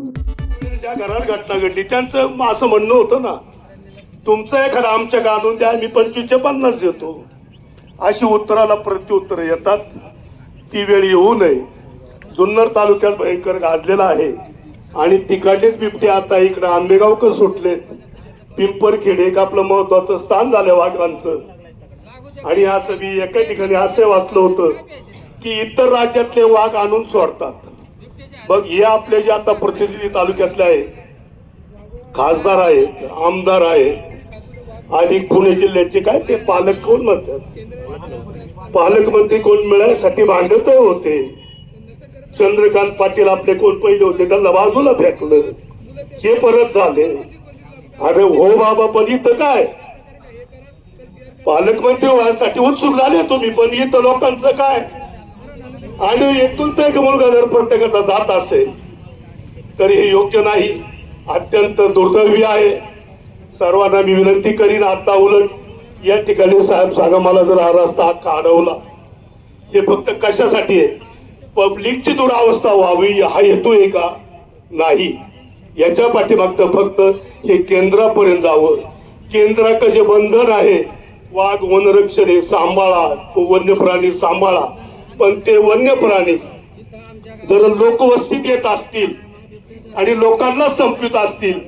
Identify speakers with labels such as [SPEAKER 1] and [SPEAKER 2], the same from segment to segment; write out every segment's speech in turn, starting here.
[SPEAKER 1] ज्या घरात घटना घडली त्यांचं असं म्हणणं होतं ना तुमचं एखादं आमच्या गाणून द्या मी पंचवीसशे पन्नास देतो. अशी उत्तराला प्रत्युत्तर येतात. ती वेळ येऊ नये. जुन्नर तालुक्यात भयंकर गाजलेला आहे. आणि तिकडलेच बिबटे आता इकडं आंबेगावकर सुटले पिंपरखेड एक आपलं महत्वाचं स्थान झालं वाघांचं. आणि असं मी एका ठिकाणी असं वाचलं होतं की इतर राज्यातले वाघ आणून सोडतात. मग हे आपले जे आता प्रतिनिधी तालुक्यातले आहे खासदार आहेत आमदार आहेत आणि पुणे जिल्ह्याचे काय ते पालक कोण म्हणतात? पालकमंत्री कोण मिळायसाठी भांडत होते. चंद्रकांत पाटील आपले कोण पहिले होते त्यांना बाजूला फेकलं. हे परत झाले. अरे हो बाबा पण इथं काय? पालकमंत्री व्हायसाठी उत्सुक झाले तुम्ही पण इथं लोकांचं काय? आणि एकूण एक मुलगा जर प्रत्येकाचा जात असेल तरी हे योग्य नाही. अत्यंत दुर्दैवी आहे. सर्वांना मी विनंती करीन आता उलट या ठिकाणी साहेब सांगा मला जर हा रस्ता हक्क अडवला हे फक्त कशासाठी आहे? पब्लिकची दुरावस्था व्हावी हा हेतू आहे का? नाही. याच्या पाठीमागतं फक्त हे केंद्रापर्यंत जावं. केंद्राचं जे बंधन आहे वाघ वनरक्षण हे सांभाळा वन्य प्राणी सांभाळा पण ते वन्य प्राणी जर लोकवस्तीत येत असतील आणि लोकांना संपवित असतील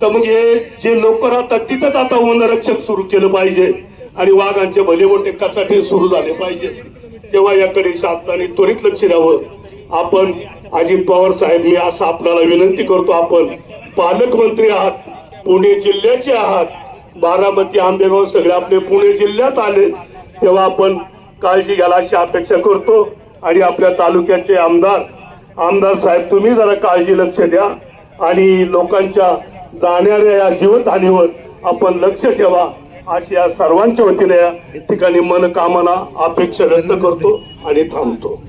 [SPEAKER 1] तर मग हे जे लोक राहतात तिथंच आता वनरक्षक सुरू केलं पाहिजे आणि वाघांचे भले मोठे कचाटे सुरू झाले पाहिजे. तेव्हा याकडे शासनाने त्वरित लक्ष द्यावं. आपण अजित पवार साहेब मी असं आपल्याला विनंती करतो आपण पालकमंत्री आहात पुणे जिल्ह्याचे आहात बारामती आंबेगाव सगळे आपले पुणे जिल्ह्यात आले तेव्हा आपण काळजी घ्याल अशी अपेक्षा करतो. आणि आपल्या तालुक्याचे आमदार आमदार साहेब तुम्ही जरा काळजी लक्ष द्या. आणि लोकांच्या जाणाऱ्या या जीवनहानीवर आपण लक्ष ठेवा अशी या सर्वांच्या वतीने या ठिकाणी मनकामना अपेक्षा व्यक्त करतो आणि थांबतो.